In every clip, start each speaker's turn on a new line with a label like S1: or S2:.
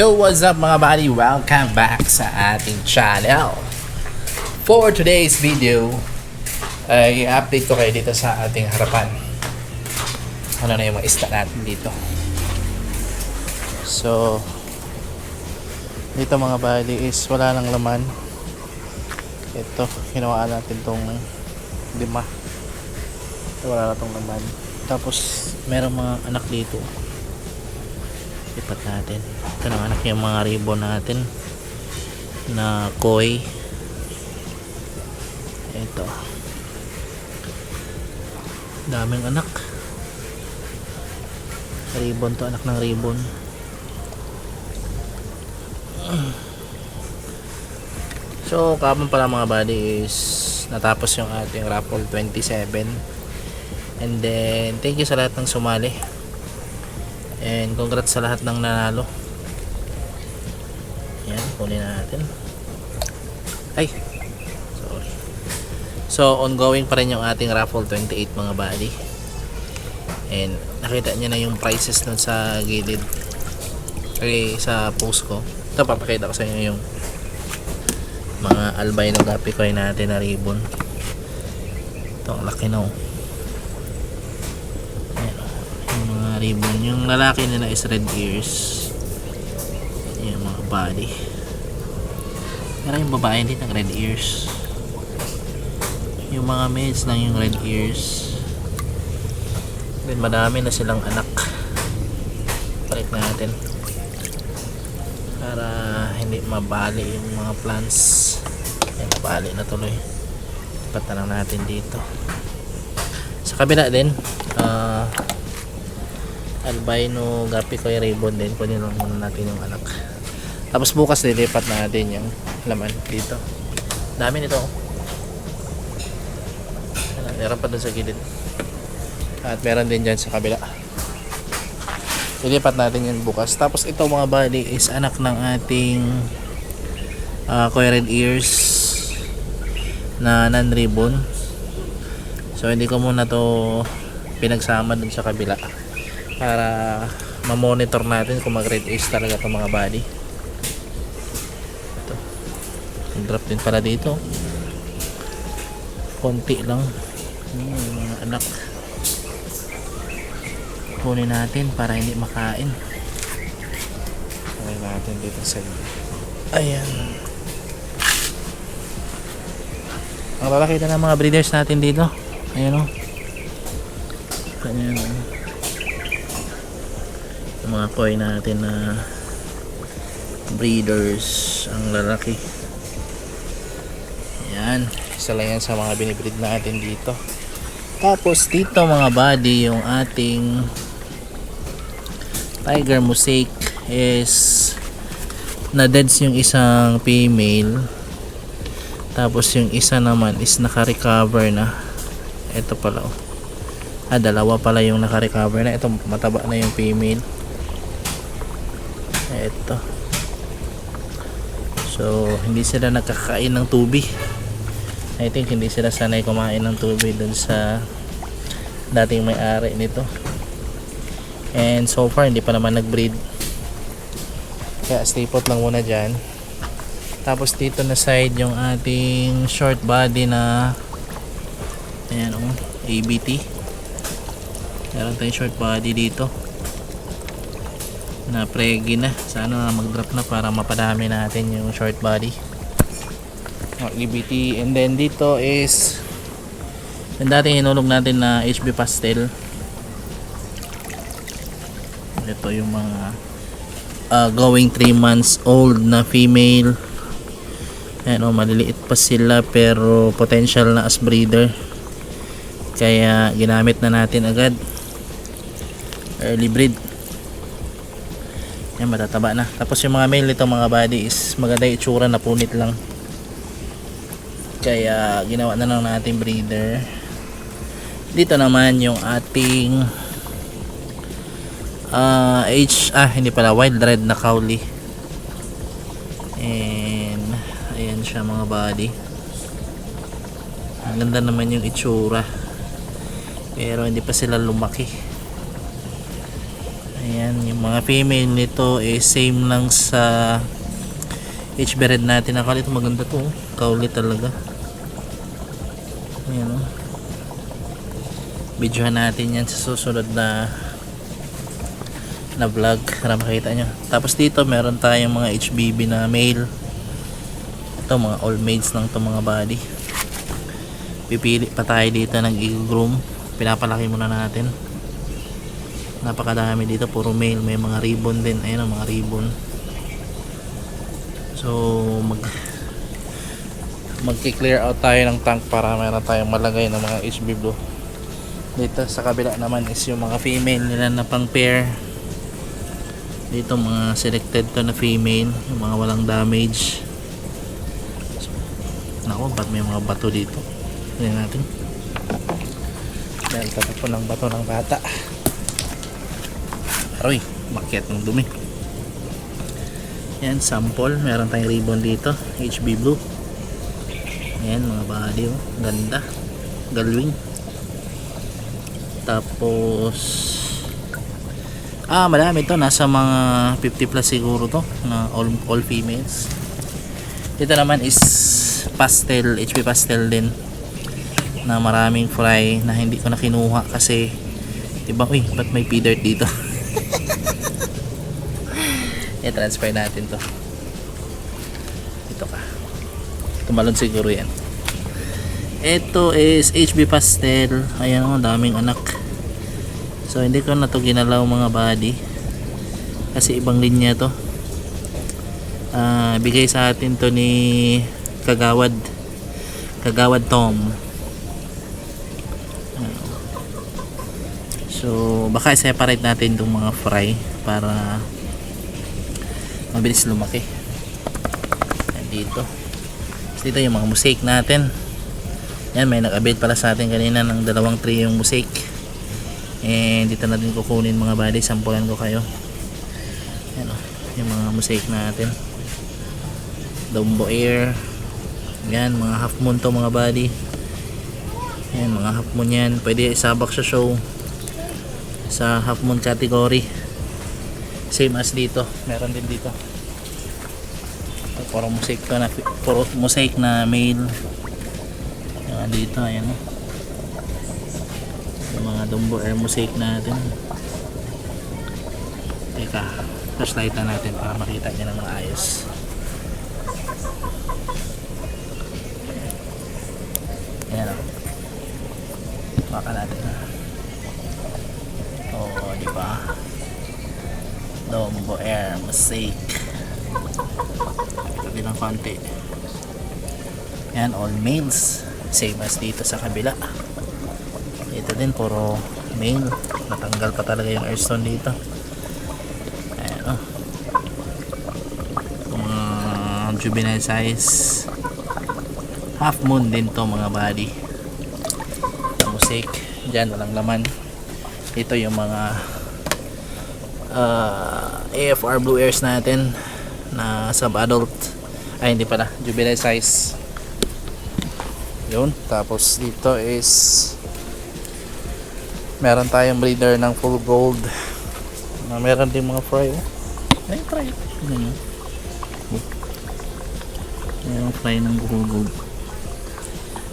S1: Yo, what's up mga buddy? Welcome back sa ating channel. For today's video, ay update ko kayo dito sa ating harapan. Ano na yung mga isda natin dito. So, dito mga buddy is wala nang laman. Ito, kinuha natin tong lima. Wala na tong laman. Tapos, merong mga anak dito lipat natin. Ito na anak yung mga ribbon natin na koi. Ito. Daming anak. Ribbon to anak ng ribbon. So kapon pala mga buddy is natapos yung ating raffle 27 and then thank you sa lahat ng sumali And congrats sa lahat ng nanalo. Yan, kunin natin. Ay. Sorry. So, ongoing pa rin yung ating raffle 28 mga buddy. And nakita niyo na yung prices nun sa gilid. Okay, sa post ko. Ito, papakita ko sa inyo yung mga albino gapi coin natin na ribbon. Ito, ang laki na oh. Ribbon. Yung lalaki nila is red ears. Yung mga body. Pero yung babae hindi ng red ears. Yung mga males lang yung red ears. Then madami na silang anak. Palit natin. Para hindi mabali yung mga plants. Yan, nabali na tuloy. Ipat na lang natin dito. Sa kabila din, ah, uh, albino gapi ko ribbon din. Kunin muna natin yung anak. Tapos bukas lilipat natin yung laman dito. Dami nito. Meron pa dun sa gilid. At meron din dyan sa kabila. Lilipat natin yan bukas. Tapos ito mga bali is anak ng ating uh, koi red ears na non ribbon so hindi ko muna to pinagsama dun sa kabila para ma-monitor natin kung mag-red ace talaga itong mga body. Ito. Drop din pala dito. Konti lang. Yung mga anak. Kunin natin para hindi makain. Kunin natin dito sa ayan. Ang lalaki na ng mga breeders natin dito. Ayan o ayan o mga koi natin na breeders ang lalaki. Yan isa lang yan sa mga binibreed natin dito. Tapos dito mga body yung ating tiger mosaic is na deads yung isang female. Tapos yung isa naman is naka-recover na. Ito pala oh. Ah dalawa pala yung naka-recover na. Ito mataba na yung female eto. So hindi sila nagkakain ng tubig. I think hindi sila sanay kumain ng tubig dun sa dating may-ari nito. And so far hindi pa naman nag-breed. Kaya stay put lang muna dyan. Tapos dito na side yung ating short body na ayan o oh, ABT meron tayong short body dito na pregi na. Sana na mag drop na para mapadami natin yung short body. Oh, EBT and then dito is yung dating hinulog natin na HB pastel. Ito yung mga uh, going 3 months old na female. Ayan o, maliliit pa sila pero potential na as breeder. Kaya ginamit na natin agad. Early breed yan matataba na. Tapos yung mga male nito mga body is maganda yung itsura na punit lang. Kaya ginawa na lang natin breeder. Dito naman yung ating uh, H ah hindi pala wild red na kauli and ayan siya mga body. Ang ganda naman yung itsura. Pero hindi pa sila lumaki Ayan, yung mga female nito is same lang sa HB red natin. Akala maganda to. oh. Kauli talaga. Ayan o. Videohan natin yan sa susunod na na vlog para makita nyo. Tapos dito meron tayong mga HBB na male. Ito mga all males lang to mga body. Pipili pa tayo dito ng i-groom. Pinapalaki muna natin napakadami dito puro male. May mga ribbon din. Ayun ang mga ribbon. So mag magki-clear out tayo ng tank para meron tayong malagay ng mga HB blue. Dito sa kabila naman is yung mga female nila na pang pair. Dito mga selected to na female. Yung mga walang damage. So, nako ba't may mga bato dito? Tingnan natin. Dahil tapo ng bato ng bata Aroy, makyat ng dumi. Yan, sample. Meron tayong ribbon dito. HB Blue. Yan, mga body. Oh. Ganda. Galwing. Tapos, ah, madami to. Nasa mga 50 plus siguro to. Na all, all females. Dito naman is pastel. HB pastel din. Na maraming fry na hindi ko na kinuha kasi Diba, uy, ba't may dirt dito? i-transfer natin to. Ito ka. Tumalon siguro yan. Ito is HB Pastel. Ayan o daming anak. So hindi ko na to ginalaw mga body kasi ibang linya to. Ah, bigay sa atin to ni Kagawad. Kagawad Tom So, baka i-separate natin itong mga fry para mabilis lumaki. Yan dito. Tapos dito yung mga mosaic natin. Yan, may nag-update pala sa atin kanina ng dalawang tray yung mosaic. And dito na din kukunin mga body. Sampulan ko kayo. Yan o, yung mga mosaic natin. Dumbo Air. Yan, mga half moon to mga body. Yan, mga half moon yan. Pwede isabak sa show sa half moon category. Same as dito. Meron din dito. Puro mosaic na puro mosaic na male. Yan dito ayan. O yung mga dumbo air mosaic natin. Teka flashlight na natin para makita nyo ng mga ayos ayan o maka natin ha Oo, di ba? Dombo Air, mosaic. Tabi konti. Yan, all males. Same as dito sa kabila. Dito din, puro male. Natanggal pa talaga yung airstone dito. Ayan, oh. Mga juvenile size. Half moon din to mga body. Mosaic. Diyan, walang laman ito yung mga uh, AFR Blue Airs natin na sub-adult. Ay hindi pala, juvenile size. Yun, tapos dito is meron tayong breeder ng full gold. Na meron din mga fry oh. ay fry. Yun? Oh. yung fry ng full gold.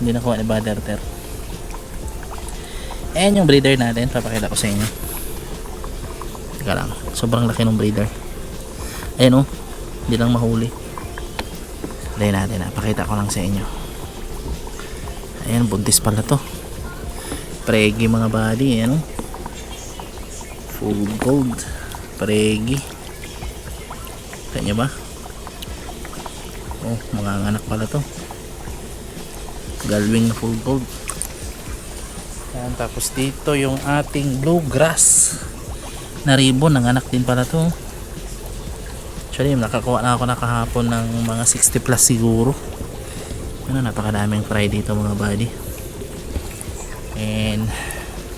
S1: Hindi nakuha ni Baderter Ayan yung breeder natin. Papakita ko sa inyo. Teka lang. Sobrang laki ng breeder. Ayan o. Oh. Hindi lang mahuli. Lay natin. ha. Pakita ko lang sa inyo. Ayan. Buntis pala to. Pregi mga body. Ayan o. Full gold. Pregi. Kanya ba? Oh, mga anak pala to. Galwing na full gold. Yan, tapos dito yung ating bluegrass na ribbon, nanganak din pala to. Actually, nakakuha na ako nakahapon ng mga 60 plus siguro. Ano, napakadaming fry dito mga buddy. And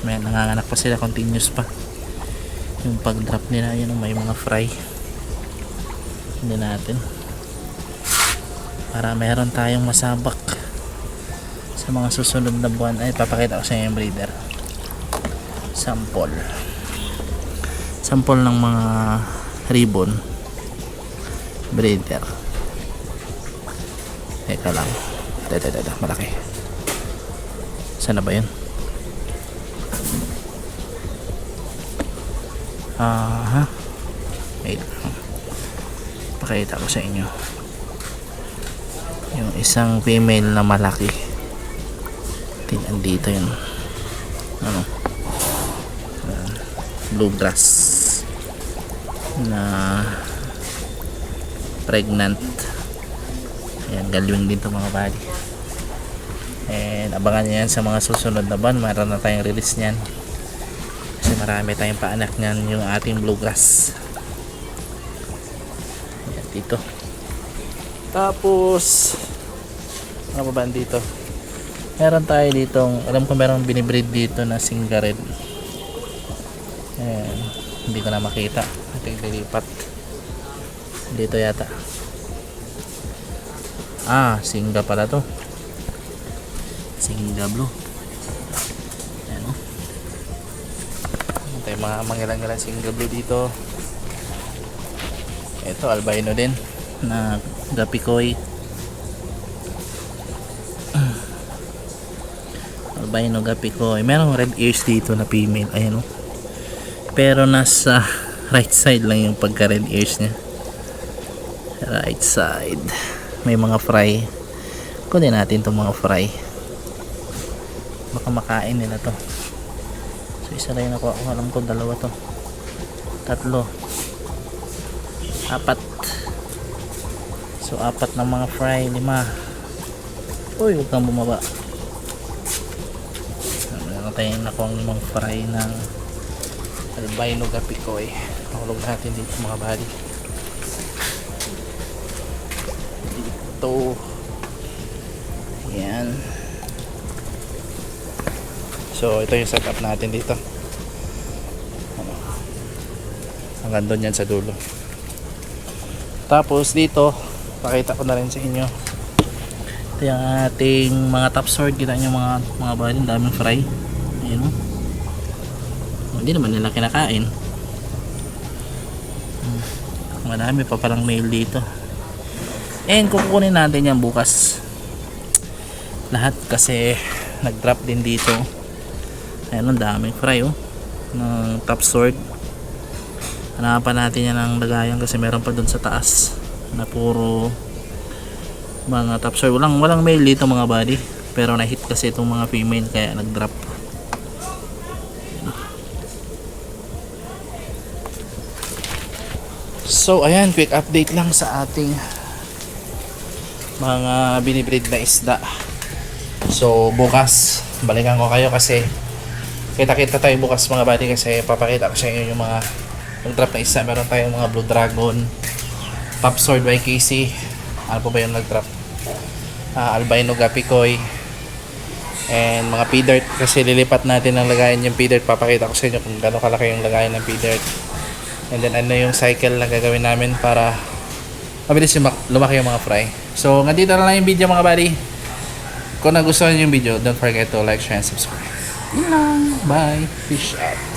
S1: may nanganganak pa sila continuous pa. Yung pag-drop nila, yun may mga fry. Hindi natin. Para meron tayong masabak sa mga susunod na buwan. Ay papakita ko sa inyo yung breeder. Sample. Sample ng mga ribbon. Breeder. Teka lang. Ito ito malaki. Saan na ba yun? Aha. Wait lang. Pakita ko sa inyo. Yung isang female na malaki tin andito yun. Ano? Uh, bluegrass na pregnant. Ayan galwing din to mga bali and abangan nyo yan sa mga susunod na buwan. Meron na tayong release nyan kasi marami tayong paanak nyan yung ating bluegrass ayan dito. Tapos ano pa ba dito meron tayo ditong alam ko meron binibreed dito na singared ayan. Hindi ko na makita. Natin lilipat. Dito yata. Ah singa pala to. Singa blue. Ayan o tayo mga mangilang-ilang singa blue dito. Ito albino din na gapikoy albino gapikoy merong red ears dito na female. Ayan o pero nasa right side lang yung pagka red ears niya. Right side. May mga fry. Kunin natin itong mga fry. Baka makain nila to. So isa lang ako. Alam ko dalawa to. Tatlo. Apat. So apat na mga fry. Lima. Uy huwag kang bumaba meron tayong nakuha limang fry ng albino gapikoy. Mahulog natin dito mga bali dito yan so ito yung setup natin dito. Ano, hanggang doon yan sa dulo. Tapos dito pakita ko na rin sa inyo. Ito yung ating mga top sword. Kita nyo mga mga bali daming fry ayun o hindi naman nila kinakain. Hmm. marami pa palang mail dito. And kukunin natin yan bukas. Lahat kasi nag drop din dito. Ayun ang daming fry oh. Ng top sword. Hanapan natin yan ng lagayan kasi meron pa dun sa taas na puro mga top sword. Walang, walang male dito mga body pero na hit kasi itong mga female kaya nag So ayan, quick update lang sa ating mga binibreed na isda. So bukas, balikan ko kayo kasi kita-kita tayo bukas mga buddy kasi papakita ko sa inyo yung mga yung drop na isda. Meron tayong mga Blue Dragon, Top Sword by Casey. Ano po ba yung nag-drop? Ah, Albino Gapikoy. And mga P-Dirt kasi lilipat natin ang lagayan yung P-Dirt. Papakita ko sa inyo kung gano'ng kalaki yung lagayan ng P-Dirt. And then ano yung cycle na gagawin namin para mabilis yung mak- lumaki yung mga fry. So, nga dito na lang yung video mga buddy. Kung nagustuhan yung video, don't forget to like, share, and subscribe. Yun lang. Bye. Fish out.